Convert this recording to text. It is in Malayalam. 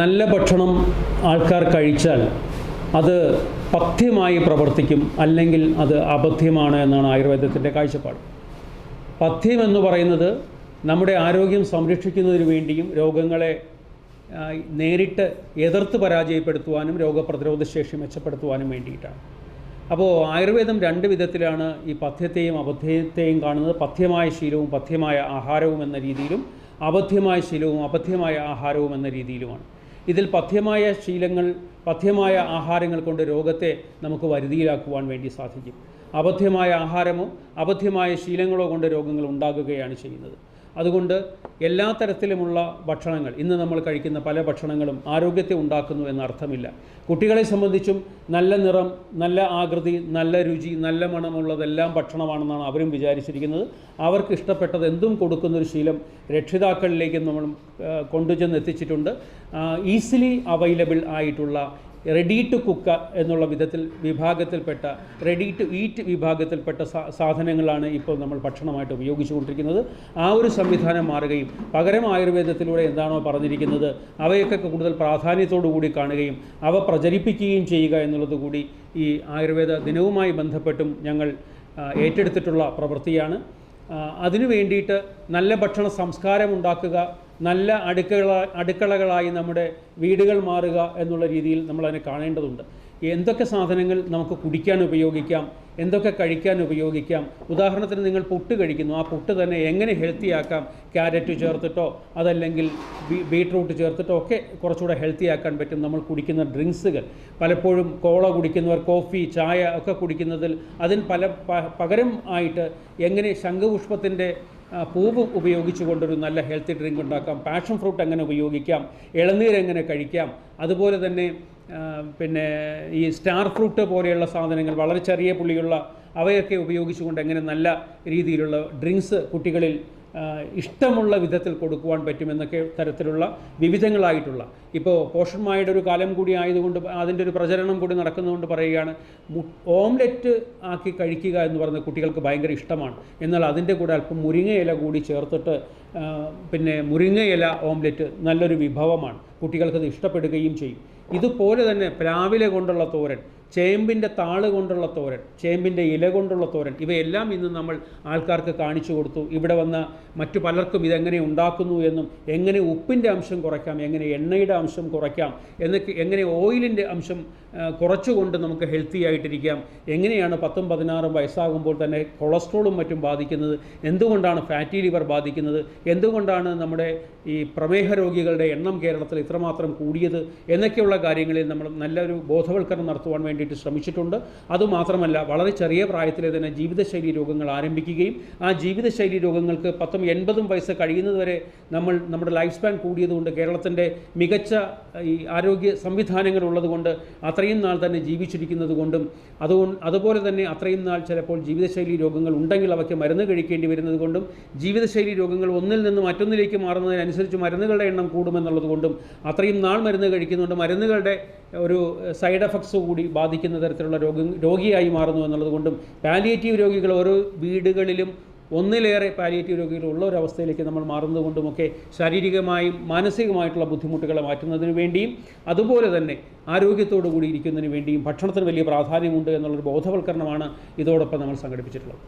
നല്ല ഭക്ഷണം ആൾക്കാർ കഴിച്ചാൽ അത് പഥ്യമായി പ്രവർത്തിക്കും അല്ലെങ്കിൽ അത് അബദ്ധ്യമാണ് എന്നാണ് ആയുർവേദത്തിന്റെ കാഴ്ചപ്പാട്. പഥ്യം എന്ന് പറയുന്നത് നമ്മുടെ ആരോഗ്യം സംരക്ഷിക്കുന്നതിന് വേണ്ടിയും രോഗങ്ങളെ നേരിട്ട് എതിർത്ത് പരാജയപ്പെടുത്തുവാനും രോഗപ്രതിരോധ ശേഷി മെച്ചപ്പെടുത്തുവാനും വേണ്ടിയിട്ടാണ്. അപ്പോൾ ആയുർവേദം രണ്ട് വിധത്തിലാണ് ഈ പഥ്യത്തെയും അബദ്ധ്യത്തെയും കാണുന്നത്. പഥ്യമായ ശീലവും പഥ്യമായ ആഹാരവും എന്ന രീതിയിലും അബദ്ധ്യമായ ശീലവും അബദ്ധ്യമായ ആഹാരവും എന്ന രീതിയിലുമാണ്. ഇതിൽ പഥ്യമായ ശീലങ്ങൾ പഥ്യമായ ആഹാരങ്ങൾ കൊണ്ട് രോഗത്തെ നമുക്ക് വരുതിയിലാക്കുവാൻ വേണ്ടി സാധിക്കും. അബദ്ധ്യമായ ആഹാരമോ അബദ്ധ്യമായ ശീലങ്ങളോ കൊണ്ട് രോഗങ്ങൾ ഉണ്ടാകുകയാണ് ചെയ്യുന്നത്. അതുകൊണ്ട് എല്ലാ തരത്തിലുമുള്ള ഭക്ഷണങ്ങൾ ഇന്ന് നമ്മൾ കഴിക്കുന്ന പല ഭക്ഷണങ്ങളും ആരോഗ്യത്തെ ഉണ്ടാക്കുന്നു എന്നർത്ഥമില്ല കുട്ടികളെ സംബന്ധിച്ചും നല്ല നിറം നല്ല ആകൃതി നല്ല രുചി നല്ല മണമുള്ളതെല്ലാം ഭക്ഷണമാണെന്നാണ് അവരും വിചാരിച്ചിരിക്കുന്നത്. അവർക്ക് ഇഷ്ടപ്പെട്ടത് എന്തും കൊടുക്കുന്നൊരു ശീലം രക്ഷിതാക്കളിലേക്ക് നമ്മൾ കൊണ്ടുചെന്ന് എത്തിച്ചിട്ടുണ്ട് ഈസിലി അവൈലബിൾ ആയിട്ടുള്ള റെഡി ടു കുക്ക എന്നുള്ള വിധത്തിൽ വിഭാഗത്തിൽപ്പെട്ട റെഡി ടു ഈറ്റ് വിഭാഗത്തിൽപ്പെട്ട സാധനങ്ങളാണ് ഇപ്പോൾ നമ്മൾ ഭക്ഷണമായിട്ട് ഉപയോഗിച്ചുകൊണ്ടിരിക്കുന്നത്. ആ ഒരു സംവിധാനം മാറുകയും പകരം ആയുർവേദത്തിലൂടെ എന്താണോ പറഞ്ഞിരിക്കുന്നത് അവയൊക്കെ കൂടുതൽ പ്രാധാന്യത്തോടു കൂടി കാണുകയും അവ പ്രചരിപ്പിക്കുകയും ചെയ്യുക എന്നുള്ളത് കൂടി ഈ ആയുർവേദ ദിനവുമായി ബന്ധപ്പെട്ടും ഞങ്ങൾ ഏറ്റെടുത്തിട്ടുള്ള പ്രവൃത്തിയാണ്. അതിനു വേണ്ടിയിട്ട് നല്ല ഭക്ഷണ സംസ്കാരം ഉണ്ടാക്കുക നല്ല അടുക്കള അടുക്കളകളായി നമ്മുടെ വീടുകൾ മാറുക എന്നുള്ള രീതിയിൽ നമ്മൾ അതിനെ കാണേണ്ടതുണ്ട്. എന്തൊക്കെ സാധനങ്ങൾ നമുക്ക് കുടിക്കാൻ ഉപയോഗിക്കാം എന്തൊക്കെ കഴിക്കാൻ ഉപയോഗിക്കാം? ഉദാഹരണത്തിന് നിങ്ങൾ പുട്ട് കഴിക്കുന്നു ആ പുട്ട് തന്നെ എങ്ങനെ ഹെൽത്തി ആക്കാം? ക്യാരറ്റ് ചേർത്തിട്ടോ അതല്ലെങ്കിൽ ബീട്രൂട്ട് ചേർത്തിട്ടോ ഒക്കെ കുറച്ചുകൂടെ ഹെൽത്തി ആക്കാൻ പറ്റും നമ്മൾ കുടിക്കുന്ന ഡ്രിങ്ക്സുകൾ പലപ്പോഴും കോള കുടിക്കുന്നവർ കോഫി ചായ ഒക്കെ കുടിക്കുന്നതിൽ അതിന് പല പകരം ആയിട്ട് എങ്ങനെ ശംഖുപുഷ്പത്തിന്റെ പൂവ് ഉപയോഗിച്ചുകൊണ്ടൊരു നല്ല ഹെൽത്തി ഡ്രിങ്ക് ഉണ്ടാക്കാം പാഷൻ ഫ്രൂട്ട് എങ്ങനെ ഉപയോഗിക്കാം ഇളനീർ എങ്ങനെ കഴിക്കാം അതുപോലെ തന്നെ പിന്നെ ഈ സ്റ്റാർ ഫ്രൂട്ട് പോലെയുള്ള സാധനങ്ങൾ വളരെ ചെറിയ പുള്ളിയുള്ള അവയൊക്കെ ഉപയോഗിച്ചുകൊണ്ട് എങ്ങനെ നല്ല രീതിയിലുള്ള ഡ്രിങ്ക്സ് കുട്ടികളിൽ ഇഷ്ടമുള്ള വിധത്തിൽ കൊടുക്കുവാൻ പറ്റുമെന്നൊക്കെ തരത്തിലുള്ള വിവിധങ്ങളായിട്ടുള്ള. ഇപ്പോൾ പോഷന്മായുടെ ഒരു കാലം കൂടി ആയതുകൊണ്ട് അതിന്റെ ഒരു പ്രചരണം കൂടി നടക്കുന്നതുകൊണ്ട് പറയുകയാണ് ഓംലെറ്റ് ആക്കി കഴിക്കുക എന്ന് പറയുന്നത് കുട്ടികൾക്ക് ഭയങ്കര ഇഷ്ടമാണ്. എന്നാൽ അതിന്റെ കൂടെ അല്പം മുരിങ്ങയില കൂടി ചേർത്തിട്ട് പിന്നെ മുരിങ്ങയില ഓംലെറ്റ് നല്ലൊരു വിഭവമാണ്. കുട്ടികൾക്കത് ഇഷ്ടപ്പെടുകയും ചെയ്യും. ഇതുപോലെ തന്നെ പ്ലാവിലെ കൊണ്ടുള്ള തോരൻ. ചേമ്പിന്റെ താൾ കൊണ്ടുള്ള തോരൻ ചേമ്പിന്റെ ഇല കൊണ്ടുള്ള തോരൻ ഇവയെല്ലാം ഇന്ന് നമ്മൾ ആൾക്കാർക്ക് കാണിച്ചു കൊടുത്തു. ഇവിടെ വന്ന മറ്റു പലർക്കും ഇതെങ്ങനെ ഉണ്ടാക്കുന്നു എന്നും എങ്ങനെ ഉപ്പിന്റെ അംശം കുറയ്ക്കാം എങ്ങനെ എണ്ണയുടെ അംശം കുറയ്ക്കാം എന്നൊക്കെ എങ്ങനെ ഓയിലിന്റെ അംശം കുറച്ചുകൊണ്ട് നമുക്ക് ഹെൽത്തി ആയിട്ടിരിക്കാം എങ്ങനെയാണ് പത്തും പതിനാറും വയസ്സാകുമ്പോൾ തന്നെ കൊളസ്ട്രോളും മറ്റും ബാധിക്കുന്നത് എന്തുകൊണ്ടാണ് ഫാറ്റി ലിവർ ബാധിക്കുന്നത് എന്തുകൊണ്ടാണ് നമ്മുടെ ഈ പ്രമേഹ രോഗികളുടെ എണ്ണം കേരളത്തിൽ ഇത്രമാത്രം കൂടിയത് എന്നൊക്കെയുള്ള കാര്യങ്ങളിൽ നമ്മൾ നല്ലൊരു ബോധവൽക്കരണം നടത്തുവാൻ വേണ്ടിയിട്ട് ശ്രമിച്ചിട്ടുണ്ട്. അതുമാത്രമല്ല വളരെ ചെറിയ പ്രായത്തിലെ തന്നെ ജീവിതശൈലി രോഗങ്ങൾ ആരംഭിക്കുകയും ആ ജീവിതശൈലി രോഗങ്ങൾക്ക് പത്തും എൺപതും വയസ്സ് കഴിയുന്നതുവരെ നമ്മൾ നമ്മുടെ ലൈഫ് സ്പാൻ കൂടിയതുകൊണ്ട് കേരളത്തിന്റെ മികച്ച ഈ ആരോഗ്യ സംവിധാനങ്ങൾ ഉള്ളതുകൊണ്ട് അത്രയും നാൾ തന്നെ ജീവിച്ചിരിക്കുന്നത് കൊണ്ടും അതുകൊണ്ട് അതുപോലെ തന്നെ അത്രയും നാൾ ചിലപ്പോൾ ജീവിതശൈലി രോഗങ്ങൾ ഉണ്ടെങ്കിൽ അവയ്ക്ക് മരുന്ന് കഴിക്കേണ്ടി വരുന്നത് കൊണ്ടും ജീവിതശൈലി രോഗങ്ങൾ ഒന്നിൽ നിന്ന് മറ്റൊന്നിലേക്ക് മാറുന്നതിനനുസരിച്ച് മരുന്നുകളുടെ എണ്ണം കൂടുമെന്നുള്ളത് കൊണ്ടും അത്രയും നാൾ മരുന്ന് കഴിക്കുന്നുണ്ട് മരുന്നുകളുടെ ഒരു സൈഡ് എഫക്ട്സ് കൂടി ബാധിക്കുന്ന തരത്തിലുള്ള രോഗി രോഗിയായി മാറുന്നു എന്നുള്ളത് കൊണ്ടും പാലിയേറ്റീവ് രോഗികൾ ഓരോ വീടുകളിലും ഒന്നിലേറെ പാലിയേറ്റീവ് രോഗികൾ ഉള്ള ഒരു അവസ്ഥയിലേക്ക് നമ്മൾ മാറുന്നതുകൊണ്ടുമൊക്കെ ശാരീരികമായും മാനസികമായിട്ടുള്ള ബുദ്ധിമുട്ടുകളെ മാറ്റുന്നതിന് വേണ്ടിയും അതുപോലെ തന്നെ ആരോഗ്യത്തോടു കൂടി ഇരിക്കുന്നതിന് വേണ്ടിയും ഭക്ഷണത്തിന് വലിയ പ്രാധാന്യമുണ്ട് എന്നുള്ളൊരു ബോധവൽക്കരണമാണ് ഇതോടൊപ്പം നമ്മൾ സംഘടിപ്പിച്ചിട്ടുള്ളത്.